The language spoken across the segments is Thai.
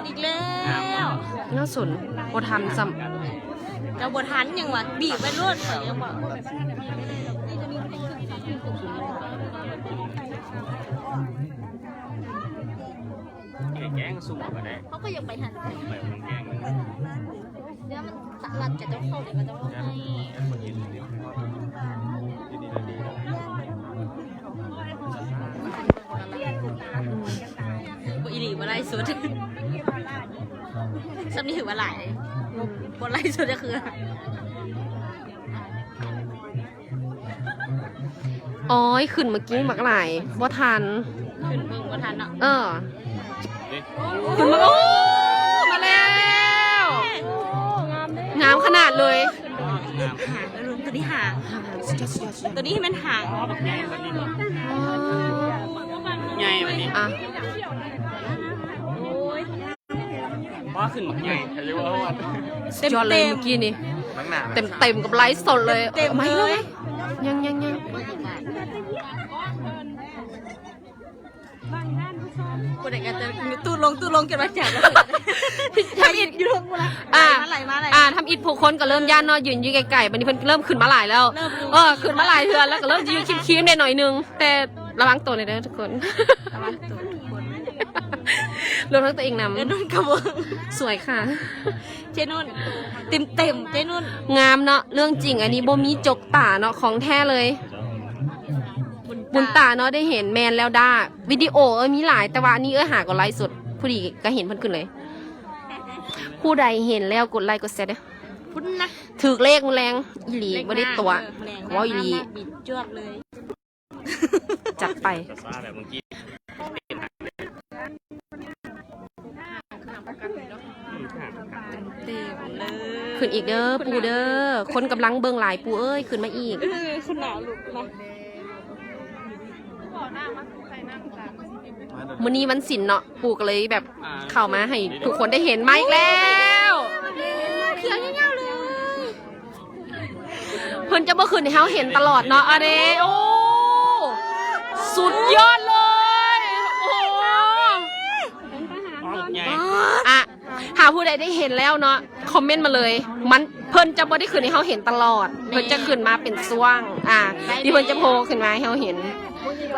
ขึ้นอีกแล้วน่าสนบทันซ้เราบทันยังวะบีบไปรวดไปยังวะแกงสุ่มก็ได้เขาก็ยังไปหันแบบมันแกงเดี๋ยวมันสลัดจะต้องเข้าเดี๋ยวมันจะต้องให้คนยินดีดีดีบุอีหลีมาไล่สุด ซ้ำนี่ถือว่าหลายบนไล่สุดก็คือำอ๋อยขึ้นเมื่อกี้บักหลายบ่ทัน ขึ้นเบิ่งบทันเนาะเออเด็กขึ้นมาโอ้มาแล้ว งามขนาดเลยงามหางแล้วรุนตัวนี้หางสุดยอดสุดยอดสุดยอดตัวนี้ให้มันหางใหญ่วันนี้อ๋อใหญ่วันนี้อะ ว่าขึ้นใหญ่เรียกว่าวัดสุดยอดเลยเมื่อกี้นี่นักหนาเต็มเต็มๆกับไลฟ์สดเลยเต็มไม่เลเลย ยยังยังยังคนไหนกันจะตู้ลงตู้ลงเกิดมาจากแล้วทำอิดอยู่ลงมาอะมาไหลมาไหล อ่าทำอิดผู้คนก็เริ่มย่านเนอยืนอยู่ไกลๆบันนี้เพิ่นเริ่มขึ้นมาหลายแล้วเริ่มรู้ เออขึ้นมาหลายเทือนแล้วก็เริ่มยืนคิมๆได้หน่อยนึงแต่ระวังตัวหน่อยเด้อทุกคน ระวังตัวทุกคน รวมทั้งตัวเองนเจนุ่นกระเบิงำสวยค่ะ เจนุ่นเต็มเต็มเจนุ่นงามเนาะเรื่องจริงอันนี้บ่มีจกตาเนาะของแท้เลย บุญตาเนาะได้เห็นแมนแล้วด้าวิดีโอเอ้ยมีหลายแต่ว่าอันนี้เอ้ยหากดไลค์สดผู้ดีก็เห็นเพิ่นขึ้นเลย ผู้ใดเห็นแล้วกดไลค์กดแชร์เด้อพุ่นนะถือเลขแรงอีหลีบ่ได้ตัวแรงว่าอีหลีบิดจวบเลย จัดไป จะซาแบบเมื่อกี้ เต็มเลยขึ้นอีกเด้อปูเด้อคนกำลังเบิ่งหลายปูเอ้ยขึ้นมาอีก เออคุณหนาวลุกนะมื้อนี้วันศิลเนาะปูก็เลยแบบเข้ามาให้ทุกคนได้เห็นมาอีกแล้วเขียวเงาๆเลยเพิ่นจะบ่ขึ้นให้เฮาเห็นตลอดเนาะอะเด้โอ้สุดยอดเลยโอ้โห ใหญ่ อ่ะหาผู้ใดได้เห็นแล้วเนาะคอมเมนต์มาเลย มันเพิ่นจะบ่ได้ขึ้นให้เฮาเห็นตลอด เพิ่นจะขึ้นมาเป็นช่วง อะดิเพิ่นจะโผล่ขึ้นมาให้เฮาเห็น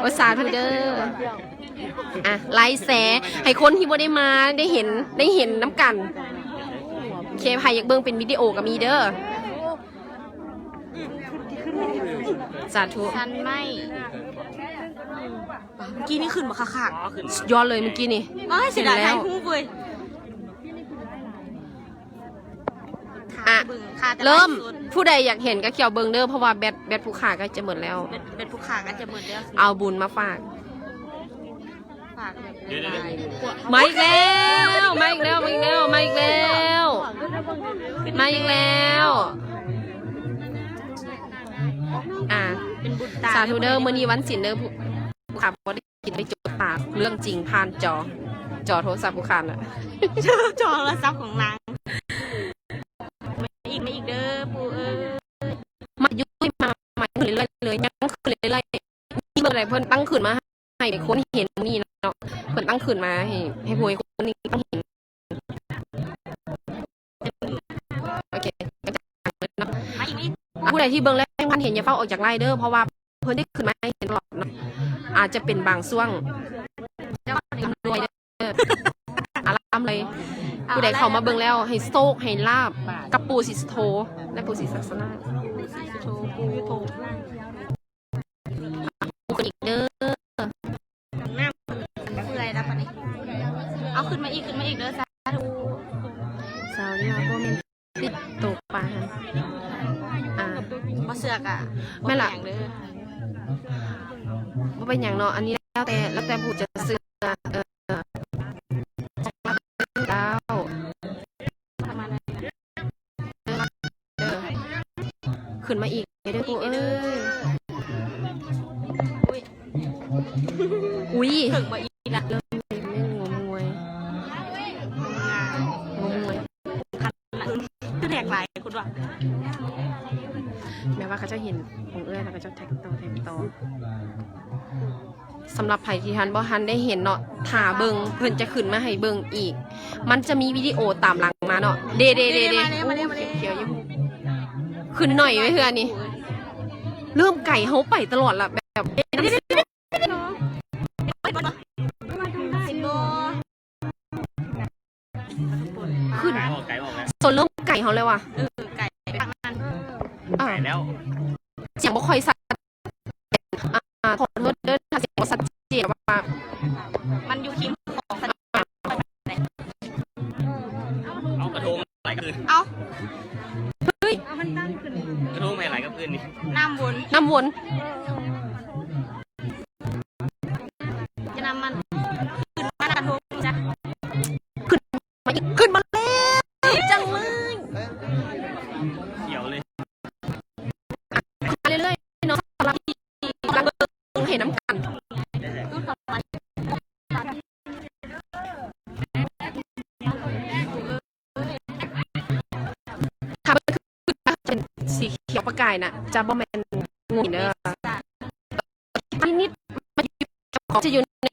โอสาธุเด้ออะไลค์แสให้คนที่บ่ได้มาได้เห็นได้เห็นน้ำกันโอเคใครอยากเบิ่งเป็นวิดีโอก็มีเด้อสาธุชันไม่เมื่อกี้นี่ขึ้นมาคักอ๋อขึ้นสุดยอดเลยเมื่อกี้นี่ๆอ้ายเสียดายไทยฮู้เว้ย อะบึงค่ะแต่เริ่มล่าสุดผู้ใดอยากเห็นก็เขียวเบิ่งเด้อเพราะว่าแบตแบตผู้ขาก็จะหมดแล้ว เป็นเป็นผู้ขากันจะเหมือนแล้วเอาบุญมาฝากฝากแบบเดี๋ยวหลายมาอีกแล้วมาอีกแล้วมาอีกแล้วมาอีกแล้วมาอีกแล้วอะเป็นบุญตาสาธุเด้อมื้อนี้วันศิลเด้อผู้ผู้ขาบ่ได้กินได้จดปากเรื่องจริงผ่านจอ จอโทรศัพท์ผู้ขาน่ะ จอโทรศัพท์ของนางไม่ อีกไม่อีกเด้อปูเอ้ยมายุ่ยมามาขึ้นเรื่อยเลยยังขึ้นเรื่อยนี่เมื่อไรเพิ่นตั้งขึ้นมาให้คนเห็นนี่เนาะเพิ่นตั้งขึ้นมาให้ให้ผู้คนนี้ต้องเห็นโอเคก็จะเนาะผู้ใดที่เบิ่งแล้วพันเห็นอย่าเฝ้าออกจากไลเด้อเพราะว่าเพิ่นได้ขึ้นมาให้เห็นตลอดเนาะอาจจะเป็นบางช่วงลำรวยเด้ออาลำเลย ผู้ใดเข้ามาเบิ่งแล้วให้โชคให้ลาบกับปู่สิสโทและปู่สิศักษณาโชว์ปูโถปู่กันอีกเด้อหน้าเปื่อยแล้วปะนี่เอาขึ้นมาอีกขึ้นมาอีกเด้อสาธุสาวนี่ว่าบ่แม่นติดตกปลาอ่ามาเสือกอะแม่ล่ะบ่แข็งเด้อบ่เป็นหยังเนาะอันนี้แล้วแต่แล้วแต่ผู้จะซื้อเออ อุ้ยถึงมาอีละเริ่มเล่นงมงวยงมงวยคันละคืแหลกหลายคุวแม้ว่าเขาจะเห็นของเอื้อแล้วก็จะแท็กโตแท็กโตสำหรับไผ่ที่ฮันบ่ทันได้เห็นเนาะถาเบิงเพิ่นจะขึ้นมาให้เบิงอีก มันจะมีวิดีโอตามหลังมาเนาะเดเดเดเดเขียวอยู่ขึ้นหน่อยไว้เพื่อนนี่เริ่มไก่เขาไปตลอดละแบบ เขาเลยว่ะ ไก่ไก่แล้ว ประกายนะจะบบ่แมนงูเนอร์นิดมันจะอยู่ใน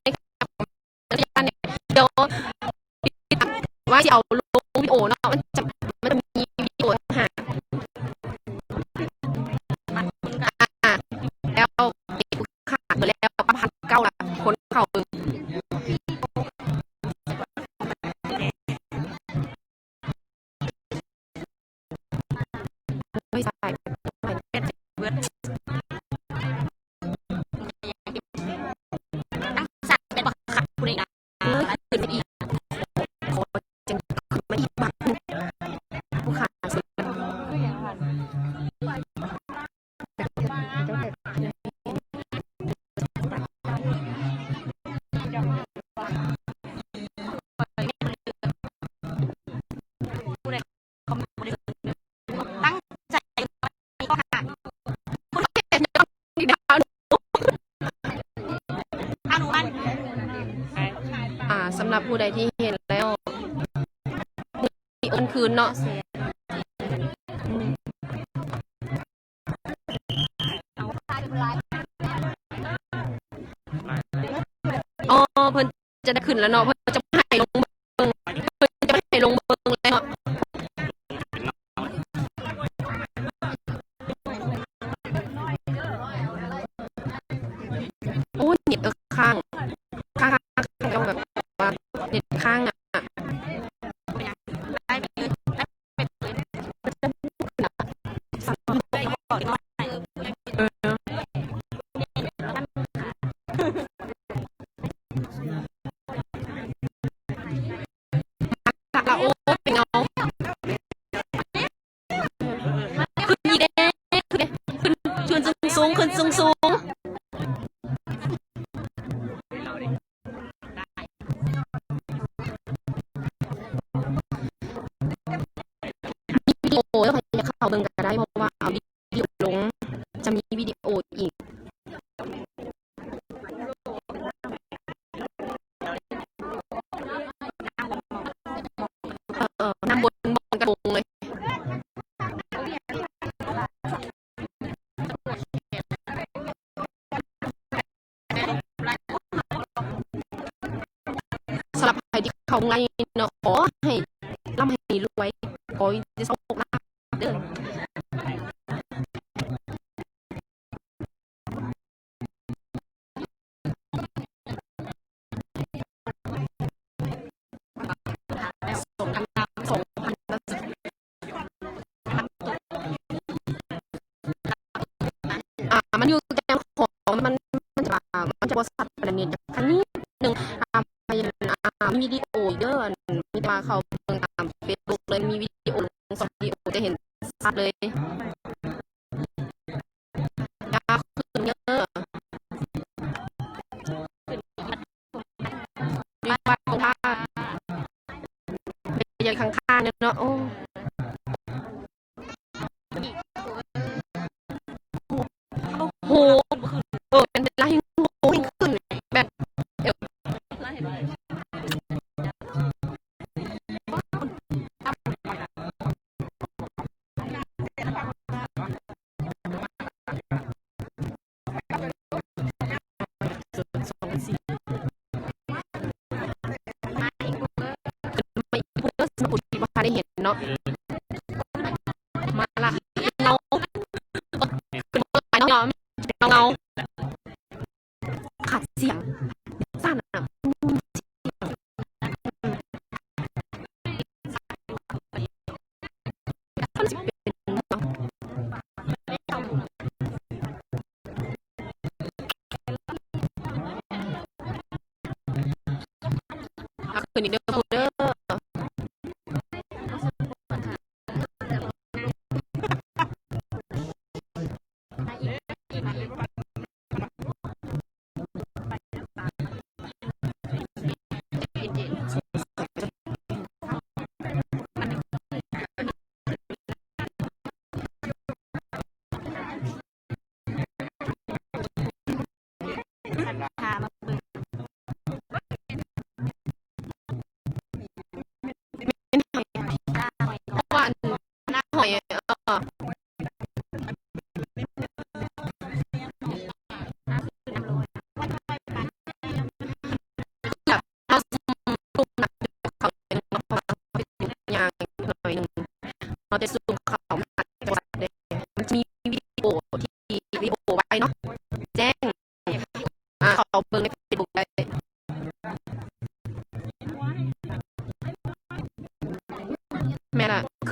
ใดที่เห็นแล้วอนคืนเนาะอ๋อเพิ่นจะได้ขึ้นแล้วเนาะเพิ่นจะ không lây nữa เลย เนาะ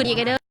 คุณยายแกเด้อ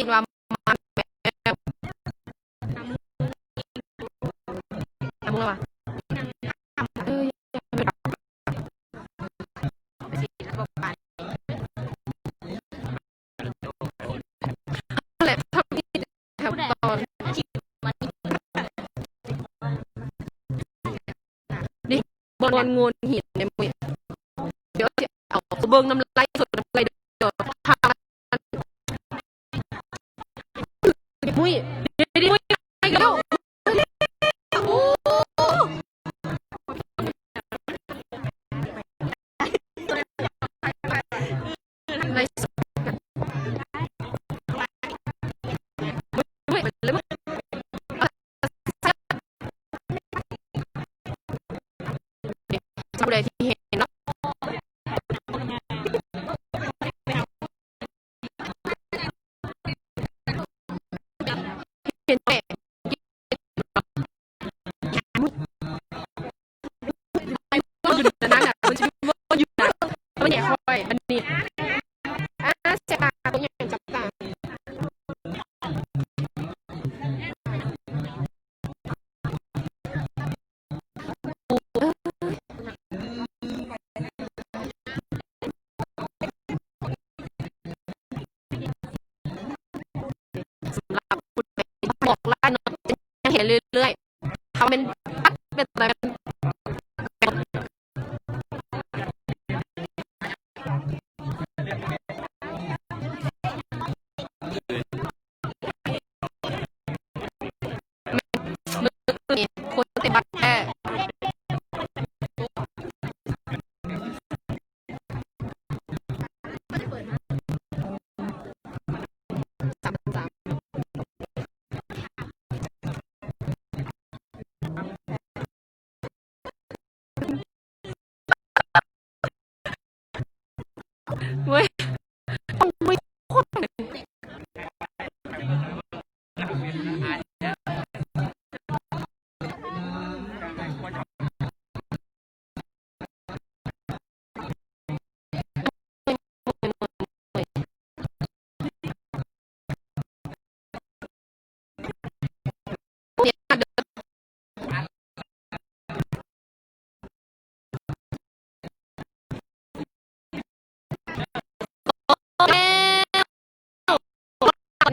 ยินว่ามันทำมือว่ะบอลงนหินในมือเดี๋ยวเอาเบิ้งน้ำ เป็นอะไร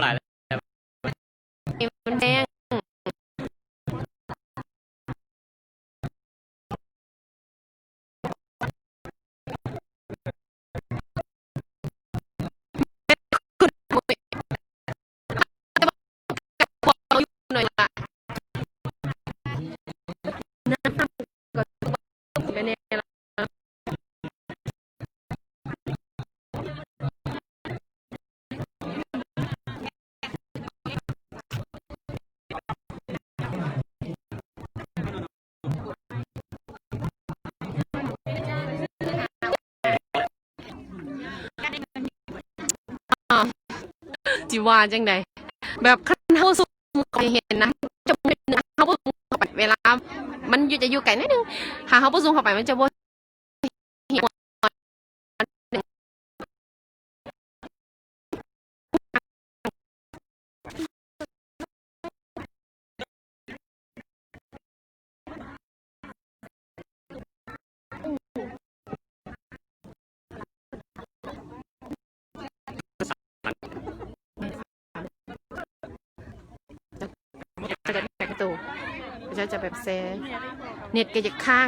หลายแล้วมันแพง จิว่าจังใดแบบคันเฮาสูงก็เห็นนะจะเป็นเฮาบ่สูงเข้าไปเวลา มันอยู่จะอยู่ไกลนิดนึงหาเฮาบ่สูงเข้าไปมันจะบ่เห็นจะได้แบกประตูจะจะแบบแซ่ เน็ตก็จะข้าง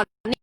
on